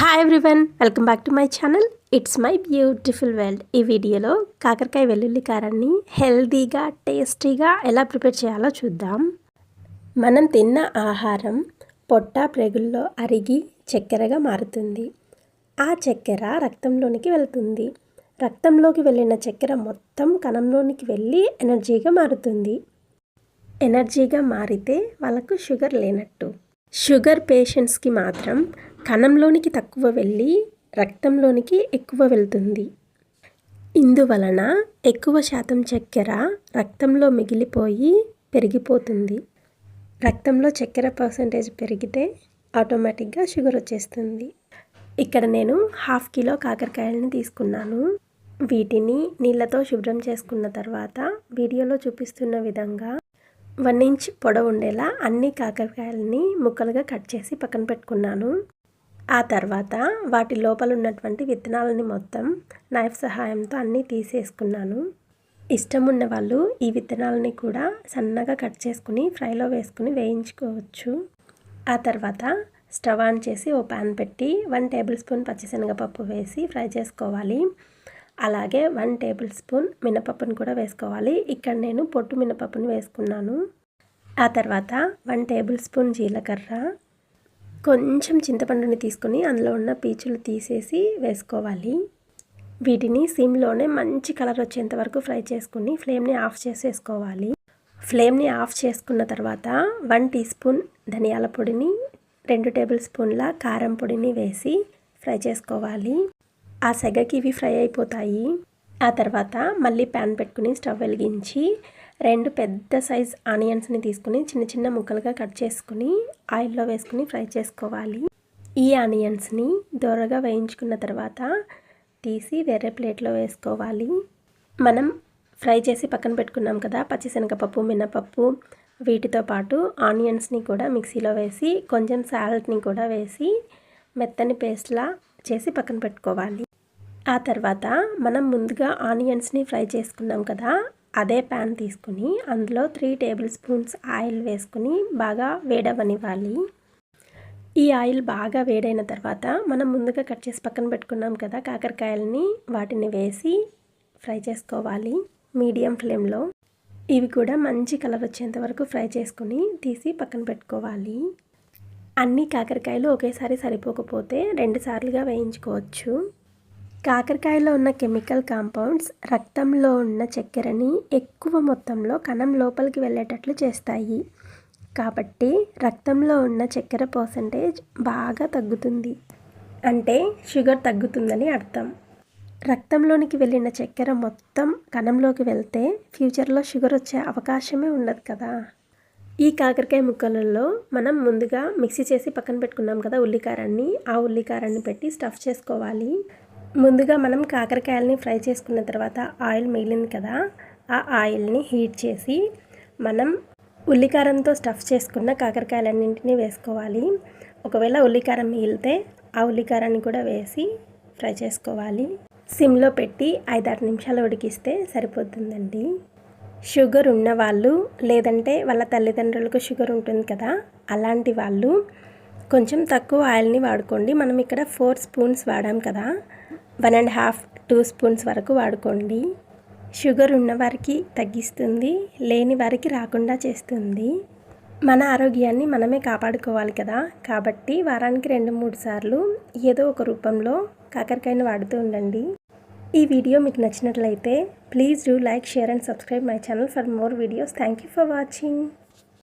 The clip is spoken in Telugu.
Hi everyone welcome back to my channel it's my beautiful world ఈ వీడియోలో కాకరకాయ వెల్లుల్లి కారాన్ని హెల్తీగా టేస్టీగా ఎలా ప్రిపేర్ చేయాలో చూద్దాం. మనం తిన్న ఆహారం పొట్ట ప్రెగుల్లో అరిగి చక్కెరగా మారుతుంది. ఆ చక్కెర రక్తంలోనికి వెళ్తుంది. రక్తంలోకి వెళ్ళిన చక్కెర మొత్తం కణంలోనికి వెళ్ళి ఎనర్జీగా మారుతుంది. ఎనర్జీగా మారితే వాళ్ళకు షుగర్ లేనట్టు. షుగర్ పేషెంట్స్కి మాత్రం కణంలోనికి తక్కువ వెళ్ళి రక్తంలోనికి ఎక్కువ వెళ్తుంది. ఇందువలన ఎక్కువ శాతం చక్కెర రక్తంలో మిగిలిపోయి పెరిగిపోతుంది. రక్తంలో చక్కెర పర్సంటేజ్ పెరిగితే ఆటోమేటిక్గా షుగర్ వచ్చేస్తుంది. ఇక్కడ నేను హాఫ్ కిలో కాకరకాయలని తీసుకున్నాను. వీటిని నీళ్ళతో శుభ్రం చేసుకున్న తర్వాత వీడియోలో చూపిస్తున్న విధంగా వన్ ఇంచ్ పొడవు ఉండేలా అన్ని కాకరకాయలని ముక్కలుగా కట్ చేసి పక్కన పెట్టుకున్నాను. ఆ తర్వాత వాటి లోపల ఉన్నటువంటి విత్తనాలని మొత్తం నైఫ్ సహాయంతో అన్నీ తీసేసుకున్నాను. ఇష్టం ఉన్న వాళ్ళు ఈ విత్తనాలని కూడా సన్నగా కట్ చేసుకుని ఫ్రైలో వేసుకుని వేయించుకోవచ్చు. ఆ తర్వాత స్టవ్ ఆన్ చేసి ఓ ప్యాన్ పెట్టి వన్ టేబుల్ స్పూన్ పచ్చిశనగపప్పు వేసి ఫ్రై చేసుకోవాలి. అలాగే వన్ టేబుల్ స్పూన్ మినపప్పును కూడా వేసుకోవాలి. ఇక్కడ నేను పొట్టు మినపప్పును వేసుకున్నాను. ఆ తర్వాత వన్ టేబుల్ స్పూన్ జీలకర్ర కొంచెం చింతపండుని తీసుకొని అందులో ఉన్న పీచులు తీసేసి వేసుకోవాలి. వీటిని సిమ్లోనే మంచి కలర్ వచ్చేంత వరకు ఫ్రై చేసుకుని ఫ్లేమ్ని ఆఫ్ చేసేసుకోవాలి. ఫ్లేమ్ని ఆఫ్ చేసుకున్న తర్వాత వన్ టీ స్పూన్ ధనియాల పొడిని రెండు టేబుల్ స్పూన్ల కారం పొడిని వేసి ఫ్రై చేసుకోవాలి. ఆ సెగకి ఇవి ఫ్రై అయిపోతాయి. ఆ తర్వాత మళ్ళీ ప్యాన్ పెట్టుకుని స్టవ్ వెలిగించి రెండు పెద్ద సైజ్ ఆనియన్స్ని తీసుకుని చిన్న చిన్న ముక్కలుగా కట్ చేసుకుని ఆయిల్లో వేసుకుని ఫ్రై చేసుకోవాలి. ఈ ఆనియన్స్ని దోరగా వేయించుకున్న తర్వాత తీసి వేరే ప్లేట్లో వేసుకోవాలి. మనం ఫ్రై చేసి పక్కన పెట్టుకున్నాం కదా పచ్చిశనగపప్పు మినపప్పు వీటితో పాటు ఆనియన్స్ని కూడా మిక్సీలో వేసి కొంచెం సాల్ట్ని కూడా వేసి మెత్తని పేస్ట్లా చేసి పక్కన పెట్టుకోవాలి. ఆ తర్వాత మనం ముందుగా ఆనియన్స్ని ఫ్రై చేసుకున్నాం కదా అదే ప్యాన్ తీసుకుని అందులో త్రీ టేబుల్ స్పూన్స్ ఆయిల్ వేసుకుని బాగా వేడవనివ్వాలి. ఈ ఆయిల్ బాగా వేడైన తర్వాత మనం ముందుగా కట్ చేసి పక్కన పెట్టుకున్నాం కదా కాకరకాయలని వాటిని వేసి ఫ్రై చేసుకోవాలి మీడియం ఫ్లేమ్లో. ఇవి కూడా మంచి కలర్ వచ్చేంత వరకు ఫ్రై చేసుకుని తీసి పక్కన పెట్టుకోవాలి. అన్ని కాకరకాయలు ఒకేసారి సరిపోకపోతే రెండు సార్లుగా వేయించుకోవచ్చు. కాకరకాయలో ఉన్న కెమికల్ కాంపౌండ్స్ రక్తంలో ఉన్న చక్కెరని ఎక్కువ మొత్తంలో కణం లోపలికి వెళ్ళేటట్లు చేస్తాయి. కాబట్టి రక్తంలో ఉన్న చక్కెర పర్సంటేజ్ బాగా తగ్గుతుంది. అంటే షుగర్ తగ్గుతుందని అర్థం. రక్తంలోనికి వెళ్ళిన చక్కెర మొత్తం కణంలోకి వెళ్తే ఫ్యూచర్లో షుగర్ వచ్చే అవకాశమే ఉండదు కదా. ఈ కాకరకాయ ముక్కలలో మనం ముందుగా మిక్సీ చేసి పక్కన పెట్టుకున్నాం కదా ఉల్లికారాన్ని. ఆ ఉల్లికారాన్ని పెట్టి స్టఫ్ చేసుకోవాలి. ముందుగా మనం కాకరకాయలని ఫ్రై చేసుకున్న తర్వాత ఆయిల్ మిగిలింది కదా ఆ ఆయిల్ని హీట్ చేసి మనం ఉల్లికారంతో స్టఫ్ చేసుకున్న కాకరకాయలన్నింటినీ వేసుకోవాలి. ఒకవేళ ఉల్లికారం మిగిలితే ఆ ఉల్లికారాన్ని కూడా వేసి ఫ్రై చేసుకోవాలి. సిమ్లో పెట్టి ఐదారు నిమిషాలు ఉడికిస్తే సరిపోతుందండి. షుగర్ ఉన్న వాళ్ళు లేదంటే వాళ్ళ తల్లిదండ్రులకు షుగర్ ఉంటుంది కదా అలాంటి వాళ్ళు కొంచెం తక్కువ ఆయిల్ని వాడుకోండి. మనం ఇక్కడ ఫోర్ స్పూన్స్ వాడాం కదా one and half two spoons వరకు వాడుకోండి. షుగర్ ఉన్నవారికి తగ్గిస్తుంది లేని వారికి రాకుండా చేస్తుంది. మన ఆరోగ్యాన్ని మనమే కాపాడుకోవాలి కదా. కాబట్టి వారానికి రెండు మూడు సార్లు ఏదో ఒక రూపంలో కాకరకాయను వాడుతూ ఉండండి. ఈ వీడియో మీకు నచ్చినట్లయితే please do like share and subscribe my channel for more videos. Thank you for watching.